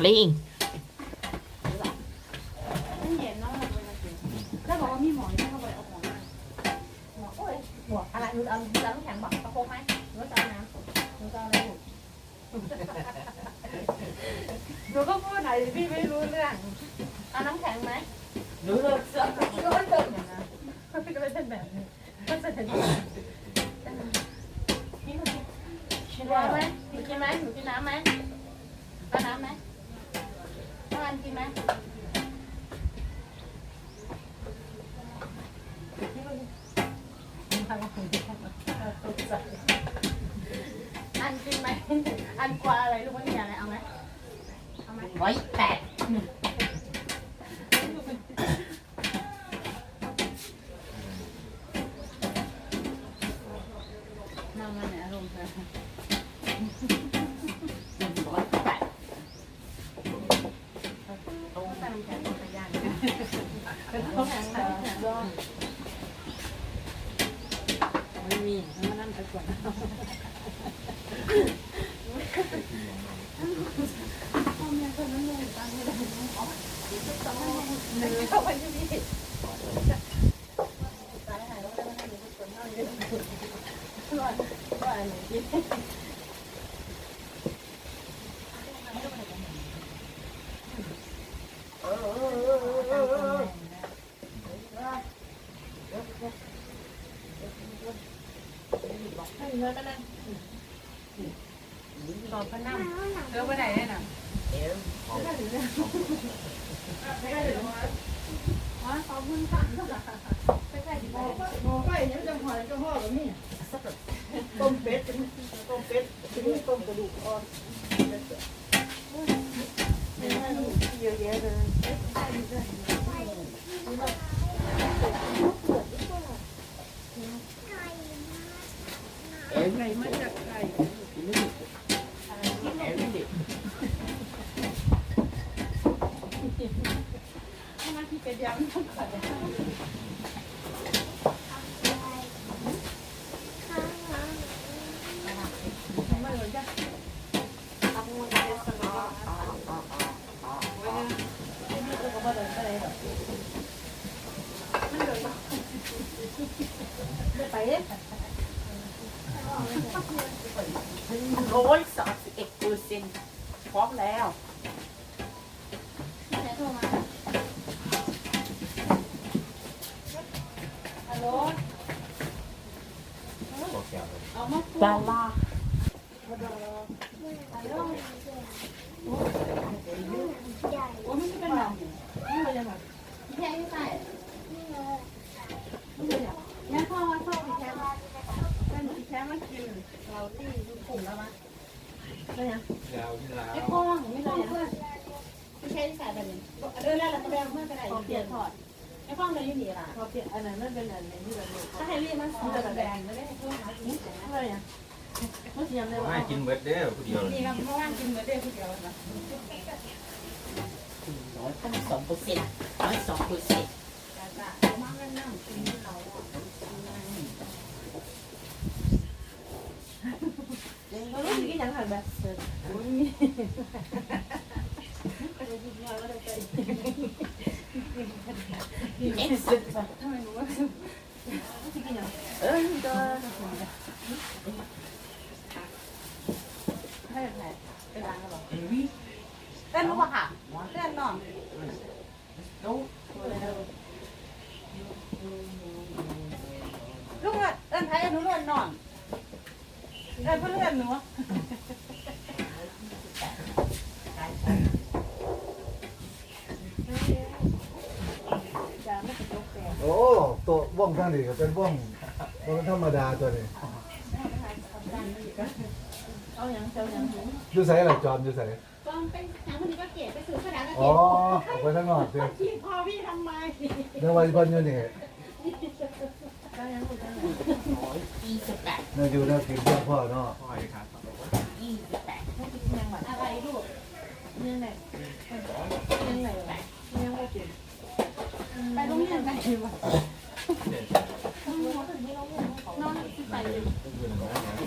ปลิงไม่เห็นเนาะเราไปมากินแล้วบอกว่ามีหมอนที่เข้าไปเอาหมอนมาหมอนโอ้ยหัวอะไรหนูเอาหนูเอาน้ำแข็งบอกตะโคกไหมหนูจะเอาน้ำหนูจะเอาอะไรลูกหนูก็พูดหน่อยดิพี่ไม่รู้เรื่องเอาน้ำแข็งไหมหนูเลิกเสื้อก็มันเดินอย่างนั้นก็เลยเป็นแบบนี้ก็จะเห็นนี่หนูกินไหมนูกินไหมหนูกินน้ำไหมเอาน้ำไหม อันกินไหมอันกินไหม อันกว่าอะไรลูกไม่มีอะไรเอาไหมเอาไหมไว้แปด นั่งมาไหนอารมณ์เธอ ไว้แตก ต้องใส่น้ำแข็งใส่ย่าง เป็นต้องแข็งใส่แข็งด้วยไม่มีมันั่งไปก่อนพ่อแม่คนนั้นเลยตังค์ไม่ได้ต้องเข้าไปที่นี่ตายหายแล้วไม่ได้ไม่ได้คนเท่านี้ว่าว่าอะไรกิน ให้ เนื้อก็นั่งตอบพนันเลือกไปไหนเนี่ยน่ะเดี๋ยวไม่ได้หรือเนี่ยไม่ได้หรืออ๋อขอบคุณค่ะไม่ใช่ที่บอกหมูไก่เนี่ยจะหอยจะห่อแบบนี้ต้มเป็ดต้มเป็ดต้มกระดูกอ่อนเยอะแยะเลย เอ็มไก่มาจากไก่เอ็มดิถ้ามาที่เป็นยำต้องขอได้ ไม่เหมือนกัน อ๋ออ๋ออ๋ออ๋อ นี่ก็มาเดินไปเลยไม่ไปเลย ร้อยสามสิบเอ็ดเปอร์เซ็นต์พร้อมแล้วแม่โทรมาฮัลโหลเอามาพูดดาราฮัลโหลโอ้ไม่ใช่เป็นหนัง นี่มันยังไง แค่ไม่ใช่แม่พ่อมาชอบอีแค่เป็นอีแค่มากินเราที่ดูกลุ่มแล้วมั้ยได้ยัง ยาวที่ลาว ไอ้พ่อไม่ได้ยังไม่ใช่ที่ใส่แบบนี้ เรื่องแรกเราก็แบงเมื่อกันไหนเปลี่ยนถอดไอ้พ่อเลยยืนหนีล่ะพอเปลี่ยนอันนั้นนั่นเป็นอันนี้ที่เราดูถ้าให้รีบมาสอนแบงไม่ได้ให้พ่อหากินอะไรอะเมื่อกี้ยังได้ว่าให้กินเบิดเด้อผู้เดียวนี่ครับเพราะว่ากินเหมือนเด็กคนเดียวนะร้อยตั้งสองเปอร์เซ็นต์ร้อยสองเปอร์เซ็นต์จ้าจ้ามาเล่นนั่งกินเราเรารู้สึกยังหันแบบ เออตัวให้ไหนไปล้างกันหรอเต้นรู้ป่ะค่ะเต้นนอนน้ลูกอะเต้นไทยหนูเล่นนอนเต้นเพื่อนเล่นหนู โอ้ ตัวว่องทางนี้ก็เป็นว่องบ่เป็นธรรมดาตัวนี้เอาอย่างเจ้าอย่างหนูอยู่ไสล่ะจอมอยู่ไสตอนเป็นอย่างคนนี้ก็เกลียดไปสื่อกระดาษก็อ๋เกอลียดออกไปทางนอกสิพี่พ่อพี่ทำไมเดี๋ยววันเพิ่นอยู่นี่เจ้าอย่างหนูเจ้ายี่สิบแปดแนวอยู่แนวกินเพื่อพ่อเนาะ พ่อยครับ ยี่สิบแปดอะไรลูกยังไงยังไงยังไม่กิน ไปโรงเรียนไหนวะ เด็ด น อนไปก็คือหนึ่งร้อยนะไอ้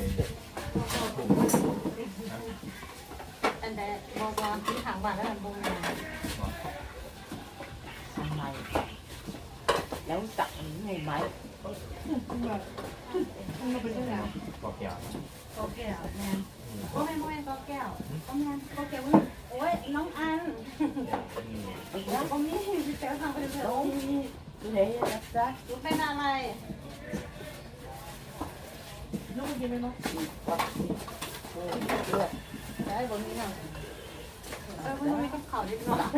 อันใดบอกว่าที่ทางบ้านแล้วมันบงงาทำไมแล้วสั่งไงไหมมันเป็นยังไงปอกแก้วก็แก้วแมนโอ้แม่โมแม่ก็แก้วก็แมนก็แก้วโอ้ยน้องอันแล้วก็มีพี่แก้วทางไปเลยต้องเลยนะจ๊ะรู้เป็นอะไร น้องกินไหมน้องได้บนนี้นะเออมันมีกับเขาเล็กน้อยแล้ว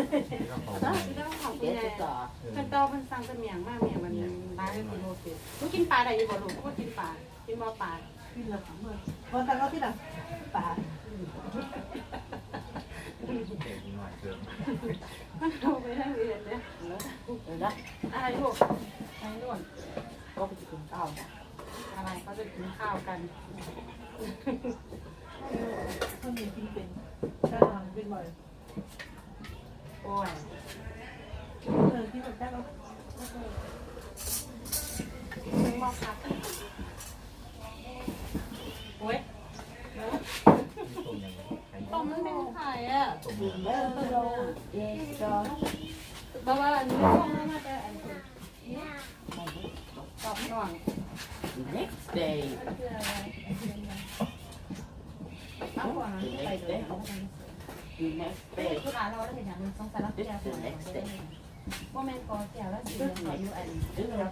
เขามีกับเขาคุณเดี๋ยวยายจะต่อกันตอมันสั่งเป็นเมียงมากเมียงมันร้ายเป็นโลเกตลูกกินปลาได้ยังบ่ลูกก็กินปลากินบ่ปลากินแล้วเมื่อวันตังเอาที่หลังป่าเด็กหน่อยเกินมันเอาไปได้เรียนเนี่ยเดี๋ยวนะอะไรลูกอะไรนู่น ก็ไปกินข้าวนะ อะไรเขาจะ กินข้าวกันถ้ามีกินเป็นถ้าทำเป็นบ่อยโอ้ยเออที่แบบได้เรามึงบอกครับโอ้ยต้มยังไงต้มมันเป็นไข่อะต้มกินแล้วเราเดี๋ยวจะเพราะว่าอันนี้มาแต่อันนี้ตอบหน่อย next day. Next day. Next day. Next day. Next day. Next day. Next day. Next day.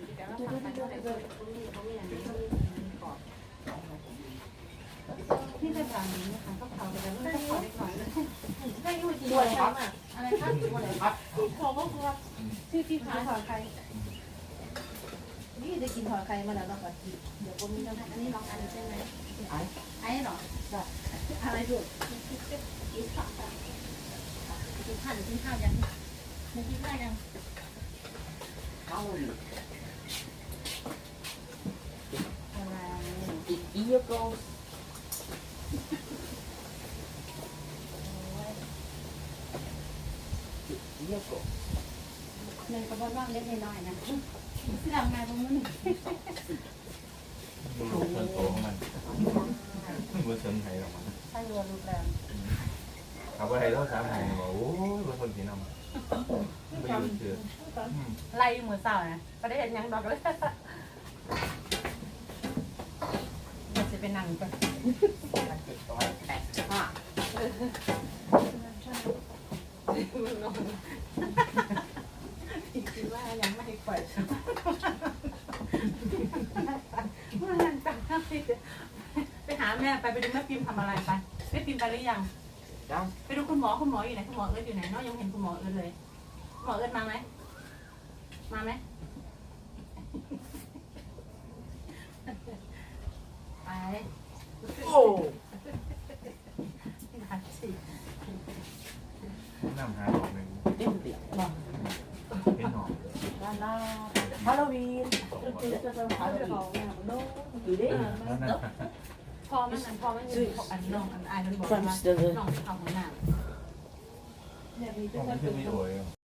Next day. ที่จะทานนี้นะคะก็เขาแต่ไม่ต้องขอเล็กน้อยเลยได้ยูจีด้วยครับอะไรครับอะไรครับขอก็คือชื่อที่ขายหอยไข่นี่จะกินหอยไข่มาแล้วเนาะก่อนเดี๋ยวคนนี้จะอันนี้ลองอันใช่ไหมไอ้ไอ้หรออะไรดูกินข้าวกินข้าวหรือกินข้าวยังมึงกินข้าวยังข้าวอยู่อะไรอีกเยอะก็ เยอะก็เงินกระบอกว่างเล็กน้อยนะที่หลังมาตรงนู้นมือเชิญโตของมันมือเชิญไทยหรอกมันใช่รัวรูปแรงเขาไปไทยต้องสามไทยบอกโอ้ยบางคนกินน้ำไปยืนเชื่อไล่มือเสานะก็ได้เห็นยังดอกเลยจะ ไปนั่งก่อนเจ็ดร้อยแปดสิบห้ามึงนอนคิดว่ายังไม่ปล่อยเมื่อนั้นจังไปหาแม่ไปไปดูแม่พิมพ์ทำอะไรไปแม่พิมพ์ไปหรือยังจังไปดูคุณหมอคุณหมออยู่ไหนคุณหมอเอิร์ธอยู่ไหนเนาะยังเห็นคุณหมอเอิร์ธเลยหมอเอิร์ธมาไหมมาไหม โอ้นำหาหนหนึ่งเอ็มเียวเป็นหน่อฮาโลวีนคือจะเป็นฮาโลวีนอยู่ดิพอมันนพอมันอยู่อันน้องอันอายมันบอกว่าน้องทำหน้าเนี่ยมีจะเป็น